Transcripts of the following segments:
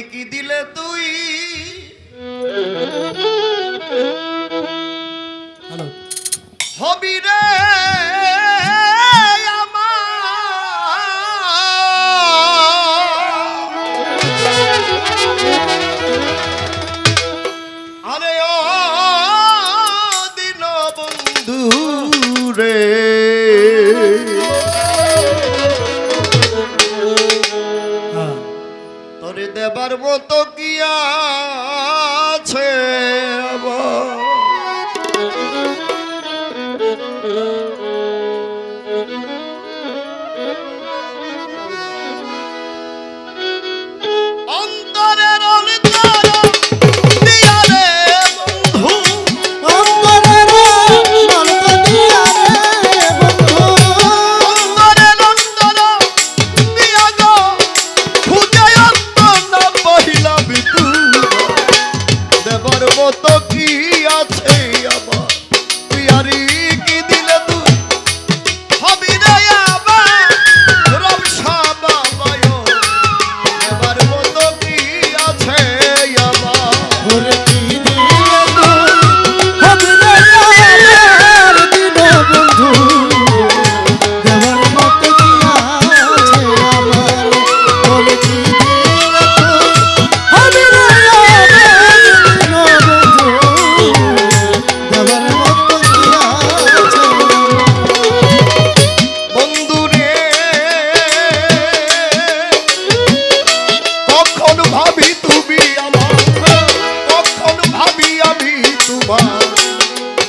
তুমি কি দিলে তুই? হবি রে। Yeah.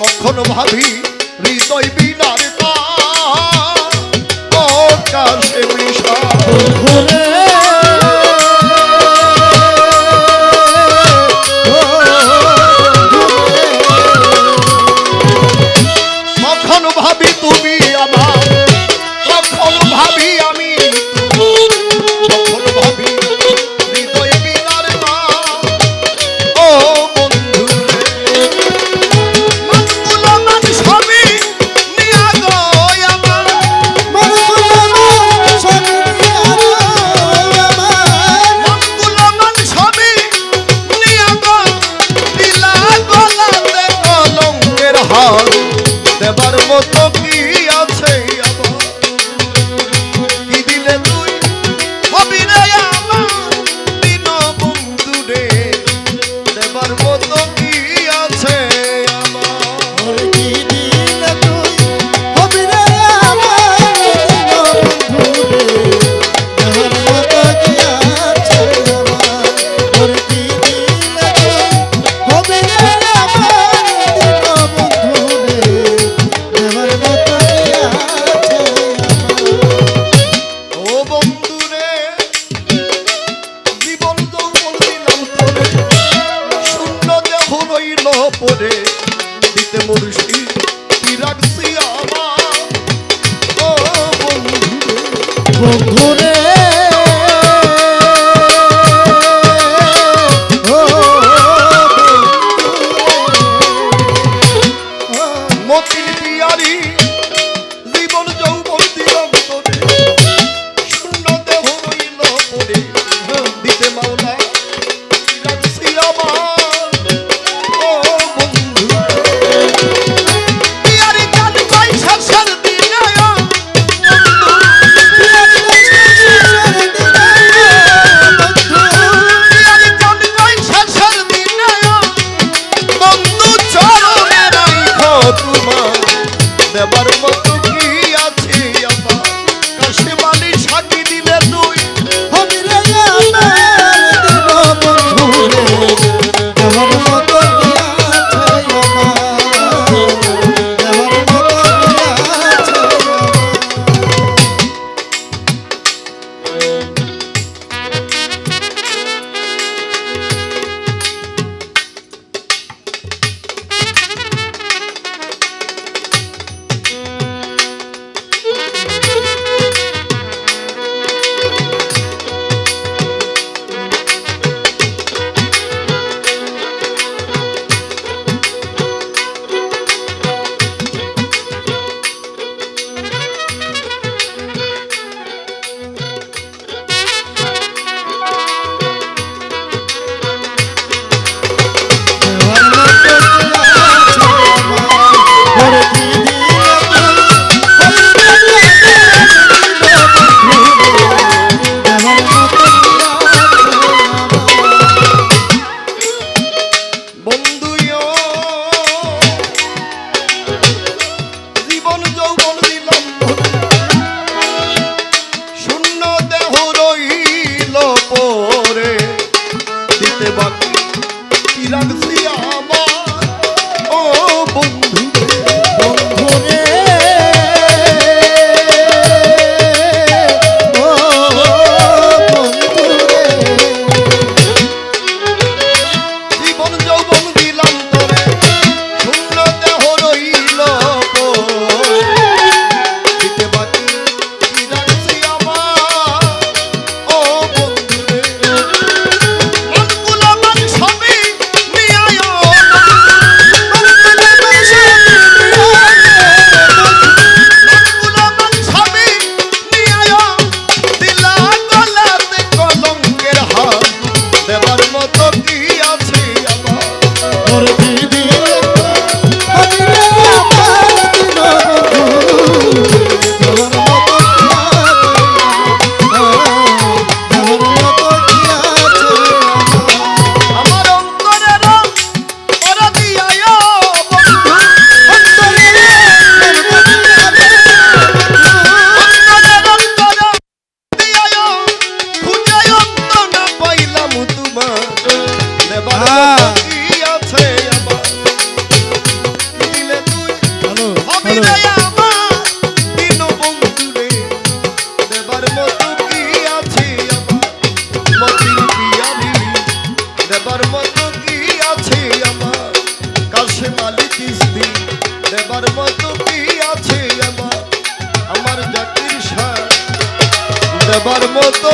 কখন ভাবি হৃদয় বিনার তা কাশে বিষা দেবার মতো Matin Piyari I bought a of দেবার মতো